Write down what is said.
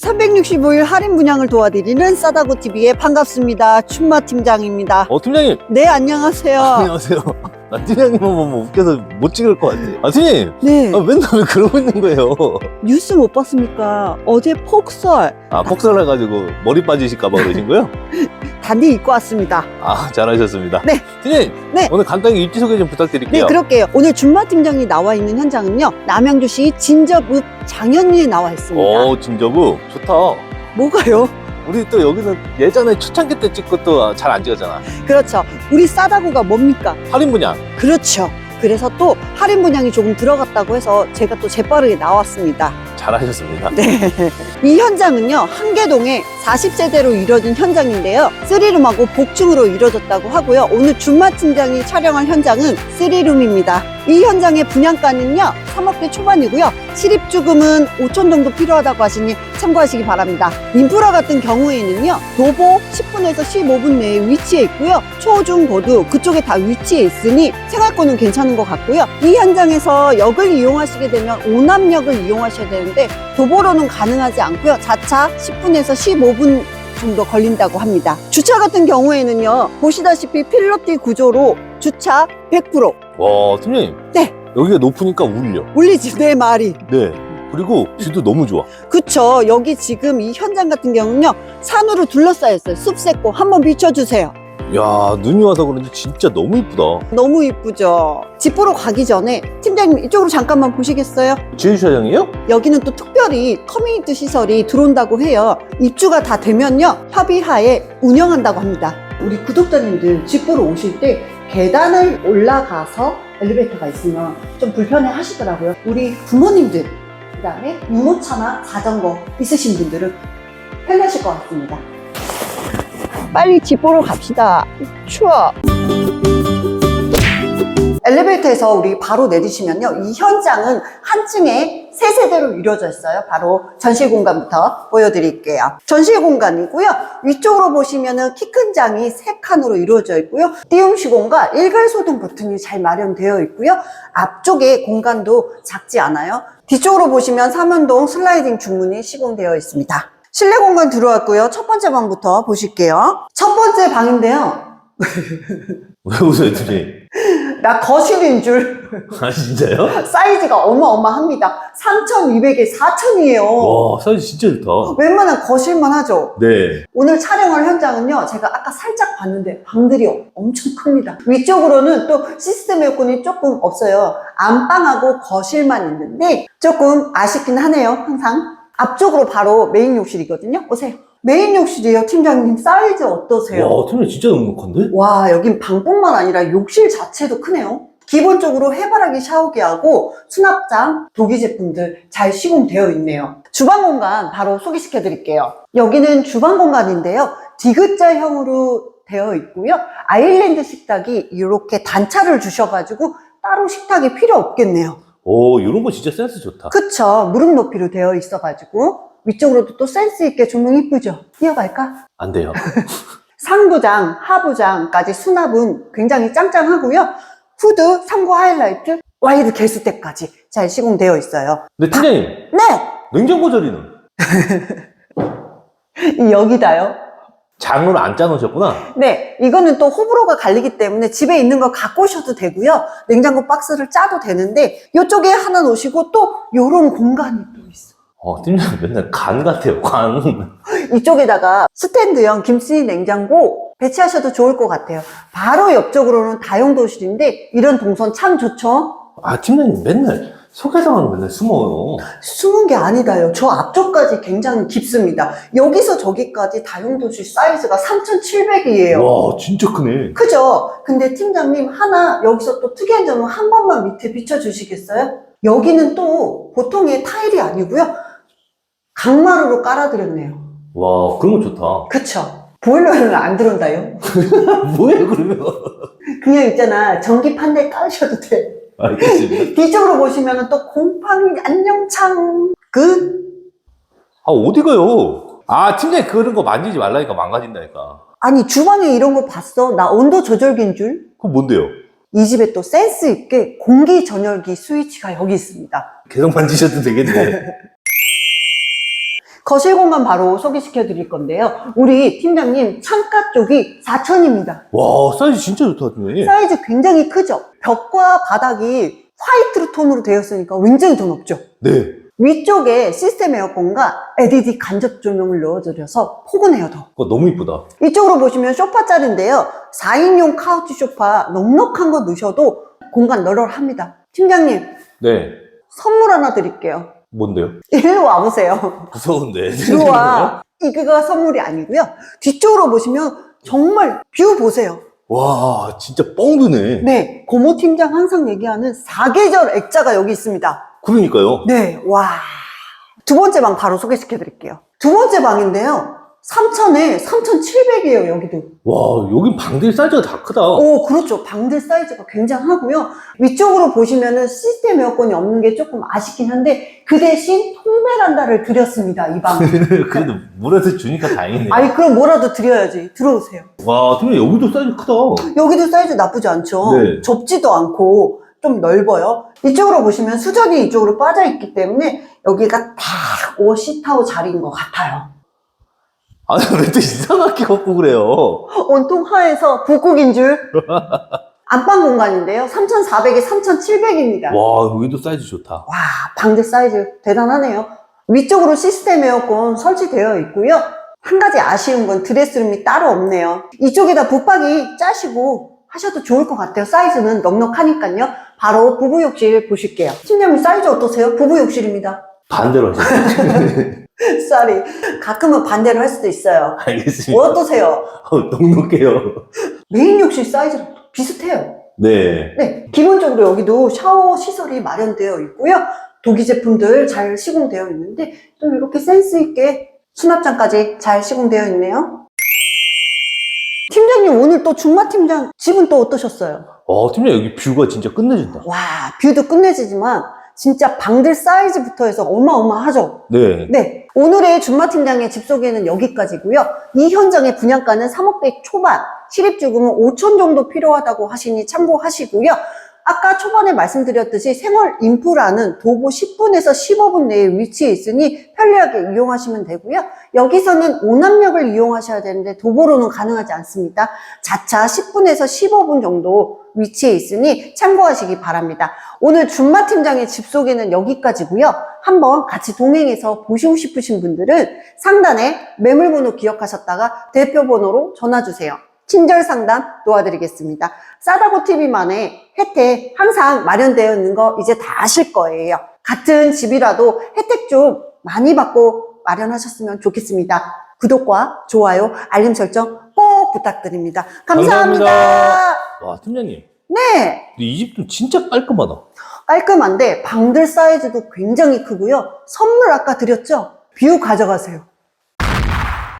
365일 할인 분양을 도와드리는 싸다고 TV의 반갑습니다. 춘마 팀장입니다. 어 팀장님 네, 안녕하세요. 안녕하세요. 나 팀장님 보면 뭐 웃겨서 못 찍을 것 같아. 아 팀장님 네, 아, 맨날 왜 그러고 있는 거예요? 뉴스 못 봤습니까? 어제 폭설 아 폭설 해가지고 머리 빠지실까봐 그러신 거예요? 단디 입고 왔습니다. 아 잘하셨습니다. 네. 팀장님 네. 오늘 간단히 입지 소개 좀 네, 부탁드릴게요. 그럴게요. 오늘 준마 팀장이 나와 있는 현장은요. 남양주시 진접읍 장현리에 나와 있습니다. 오 진저부 좋다. 뭐가요? 우리 또 여기는 예전에 초창기 때 찍고 또 잘 안 찍었잖아. 그렇죠. 우리 싸다구가 뭡니까? 할인 분양. 그렇죠. 그래서 또 할인 분양이 조금 들어갔다고 해서 제가 또 재빠르게 나왔습니다. 잘하셨습니다. 네. 이 현장은요, 한계동에 40세대로 이루어진 현장인데요. 3룸하고 복층으로 이루어졌다고 하고요. 오늘 준마 팀장이 촬영한 현장은 3룸입니다. 이 현장의 분양가는요, 3억대 초반이고요. 실입주금은 5천 정도 필요하다고 하시니 참고하시기 바랍니다. 인프라 같은 경우에는요, 도보 10분에서 15분 내에 위치해 있고요. 초, 중, 고도 그쪽에 다 위치해 있으니 생활권은 괜찮은 것 같고요. 이 현장에서 역을 이용하시게 되면 오남역을 이용하셔야 되는데 도보로는 가능하지 않고요. 자차 10분에서 15분 정도 걸린다고 합니다. 주차 같은 경우에는요, 보시다시피 필로티 구조로 주차 100%와 팀장님. 네. 여기가 높으니까 울려. 울리지 내 말이. 네. 그리고 뷰도 너무 좋아. 그쵸. 여기 지금 이 현장 같은 경우는요, 산으로 둘러싸여 있어요. 숲 새고 한번 비춰주세요. 야 눈이 와서 그런지 진짜 너무 이쁘다. 너무 이쁘죠. 집 보러 가기 전에 팀장님 이쪽으로 잠깐만 보시겠어요? 지휘차장이에요? 여기는 또 특별히 커뮤니티 시설이 들어온다고 해요. 입주가 다 되면요, 협의하에 운영한다고 합니다. 우리 구독자님들 집 보러 오실 때 계단을 올라가서 엘리베이터가 있으면 좀 불편해 하시더라고요. 우리 부모님들, 그 다음에 유모차나 자전거 있으신 분들은 편하실 것 같습니다. 빨리 집 보러 갑시다. 추워. 엘리베이터에서 우리 바로 내리시면요. 이 현장은 한 층에 세 세대로 이루어져 있어요. 바로 전실 공간부터 보여드릴게요. 전실 공간이고요. 위쪽으로 보시면은 키 큰 장이 세 칸으로 이루어져 있고요. 띄움 시공과 일괄소등 버튼이 잘 마련되어 있고요. 앞쪽에 공간도 작지 않아요. 뒤쪽으로 보시면 삼연동 슬라이딩 중문이 시공되어 있습니다. 실내 공간 들어왔고요. 첫 번째 방부터 보실게요. 첫 번째 방인데요. 왜 웃어요 팀장님? 나 거실인 줄. 아 진짜요? 사이즈가 어마어마합니다. 3,200에 4,000이에요. 와 사이즈 진짜 좋다. 웬만한 거실만 하죠. 네. 오늘 촬영할 현장은요, 제가 아까 살짝 봤는데 방들이 엄청 큽니다. 위쪽으로는 또 시스템 에어컨이 조금 없어요. 안방하고 거실만 있는데 조금 아쉽긴 하네요, 항상. 앞쪽으로 바로 메인 욕실이거든요. 오세요. 메인 욕실이에요, 팀장님. 사이즈 어떠세요? 와 팀장님 진짜 넉넉한데? 와, 여긴 방뿐만 아니라 욕실 자체도 크네요. 기본적으로 해바라기 샤워기하고 수납장, 도기 제품들 잘 시공되어 있네요. 주방 공간 바로 소개시켜 드릴게요. 여기는 주방 공간인데요. 디귿자형으로 되어 있고요. 아일랜드 식탁이 이렇게 단차를 주셔가지고 따로 식탁이 필요 없겠네요. 오 이런 거 진짜 센스 좋다. 그쵸. 무릎 높이로 되어 있어가지고 위쪽으로도 또 센스 있게 조명 이쁘죠? 이어갈까? 안 돼요. 상부장, 하부장까지 수납은 굉장히 짱짱하고요. 후드, 상부 하이라이트, 와이드 개수대까지 잘 시공되어 있어요. 근데 팀장님 네! 냉장고 자리는 이 여기다요. 장으로 안 짜놓으셨구나. 네, 이거는 또 호불호가 갈리기 때문에 집에 있는 거 갖고 오셔도 되고요. 냉장고 박스를 짜도 되는데 이쪽에 하나 놓으시고 또 이런 공간이 또 있어요. 어 팀장님 맨날 간 같아요. 관. 이쪽에다가 스탠드형 김치 냉장고 배치하셔도 좋을 것 같아요. 바로 옆쪽으로는 다용도실인데 이런 동선 참 좋죠? 아 팀장님 맨날 소개상하면 맨날 숨어요. 숨은 게 아니다요. 저 앞쪽까지 굉장히 깊습니다. 여기서 저기까지 다용도실 사이즈가 3,700이에요. 와 진짜 크네. 크죠? 근데 팀장님 하나 여기서 또 특이한 점은 한 번만 밑에 비춰주시겠어요? 여기는 또 보통의 타일이 아니고요. 강마루로 깔아드렸네요. 와 그런 거 좋다. 그쵸? 보일러는 안 들어온다요? 뭐예요 그러면? 그냥 있잖아. 전기 판넬 깔으셔도 돼. 알겠습니다. 뒤쪽으로 보시면 또 곰팡이 안녕창 끝. 아 어디 가요? 아 팀장님 그런 거 만지지 말라니까 망가진다니까. 아니 주방에 이런 거 봤어? 나 온도 조절기인 줄? 그거 뭔데요? 이 집에 또 센스 있게 공기 전열기 스위치가 여기 있습니다. 계속 만지셔도 되겠네. 거실 공간 바로 소개시켜 드릴 건데요. 우리 팀장님 창가 쪽이 4천입니다. 와, 사이즈 진짜 좋다, 팀장님. 사이즈 굉장히 크죠? 벽과 바닥이 화이트 톤으로 되었으니까 굉장히 더 높죠? 네. 위쪽에 시스템 에어컨과 LED 간접 조명을 넣어드려서 포근해요, 더. 그거 너무 이쁘다. 이쪽으로 보시면 소파 자리인데요. 4인용 카우치 소파 넉넉한 거 넣으셔도 공간 널널합니다. 팀장님, 네. 선물 하나 드릴게요. 뭔데요? 일로 와보세요. 무서운데. 일로 와. 이거가 선물이 아니고요. 뒤쪽으로 보시면 정말 뷰 보세요. 와, 진짜 뻥 드네. 네, 고모 팀장 항상 얘기하는 사계절 액자가 여기 있습니다. 그러니까요. 네, 와. 두 번째 방 바로 소개시켜 드릴게요. 두 번째 방인데요. 3,000에 3,700이에요, 여기도. 와, 여긴 방들 사이즈가 다 크다. 오, 그렇죠. 방들 사이즈가 굉장하고요. 위쪽으로 보시면은 시스템 에어컨이 없는 게 조금 아쉽긴 한데, 그 대신 통베란다를 드렸습니다, 이 방. 그래도 물에서 주니까 다행이네. 아니, 그럼 뭐라도 드려야지. 들어오세요. 와, 팀장님 여기도 사이즈 크다. 여기도 사이즈 나쁘지 않죠? 네. 좁지도 않고 좀 넓어요. 이쪽으로 보시면 수전이 이쪽으로 빠져 있기 때문에 여기가 딱 오시타오 자리인 것 같아요. 아니, 왜 또 이상하게 갖고 그래요? 온통 하에서 북극인 줄. 안방 공간인데요. 3,400에 3,700입니다. 와, 여기도 사이즈 좋다. 와, 방대 사이즈 대단하네요. 위쪽으로 시스템 에어컨 설치되어 있고요. 한 가지 아쉬운 건 드레스룸이 따로 없네요. 이쪽에다 붙박이 짜시고 하셔도 좋을 것 같아요. 사이즈는 넉넉하니까요. 바로 부부 욕실 보실게요. 팀장님 사이즈 어떠세요? 부부 욕실입니다. 반대로 하시네. 쏘리. 가끔은 반대로 할 수도 있어요. 알겠습니다. 어떠세요? 어, 넉넉해요. 메인 욕실 사이즈랑 비슷해요. 네. 네, 기본적으로 여기도 샤워 시설이 마련되어 있고요. 독일 제품들 잘 시공되어 있는데 또 이렇게 센스 있게 수납장까지 잘 시공되어 있네요. 팀장님 오늘 또 준마 팀장 집은 또 어떠셨어요? 어, 팀장 여기 뷰가 진짜 끝내준다. 와 뷰도 끝내주지만 진짜 방들 사이즈부터 해서 어마어마하죠. 네. 네, 오늘의 준마 팀장의 집 소개는 여기까지고요. 이 현장의 분양가는 3억 대 초반, 실입주금은 5천 정도 필요하다고 하시니 참고하시고요. 아까 초반에 말씀드렸듯이 생활 인프라는 도보 10분에서 15분 내에 위치해 있으니 편리하게 이용하시면 되고요. 여기서는 오남역을 이용하셔야 되는데 도보로는 가능하지 않습니다. 자차 10분에서 15분 정도 위치해 있으니 참고하시기 바랍니다. 오늘 준마 팀장의 집 소개는 여기까지고요. 한번 같이 동행해서 보시고 싶으신 분들은 상단에 매물번호 기억하셨다가 대표번호로 전화 주세요. 친절 상담 도와드리겠습니다. 싸다고 TV만의 혜택 항상 마련되어 있는 거 이제 다 아실 거예요. 같은 집이라도 혜택 좀 많이 받고 마련하셨으면 좋겠습니다. 구독과 좋아요, 알림 설정 꼭 부탁드립니다. 감사합니다. 감사합니다. 와, 팀장님. 네. 근데 이 집도 진짜 깔끔하다. 깔끔한데 방들 사이즈도 굉장히 크고요. 선물 아까 드렸죠? 뷰 가져가세요.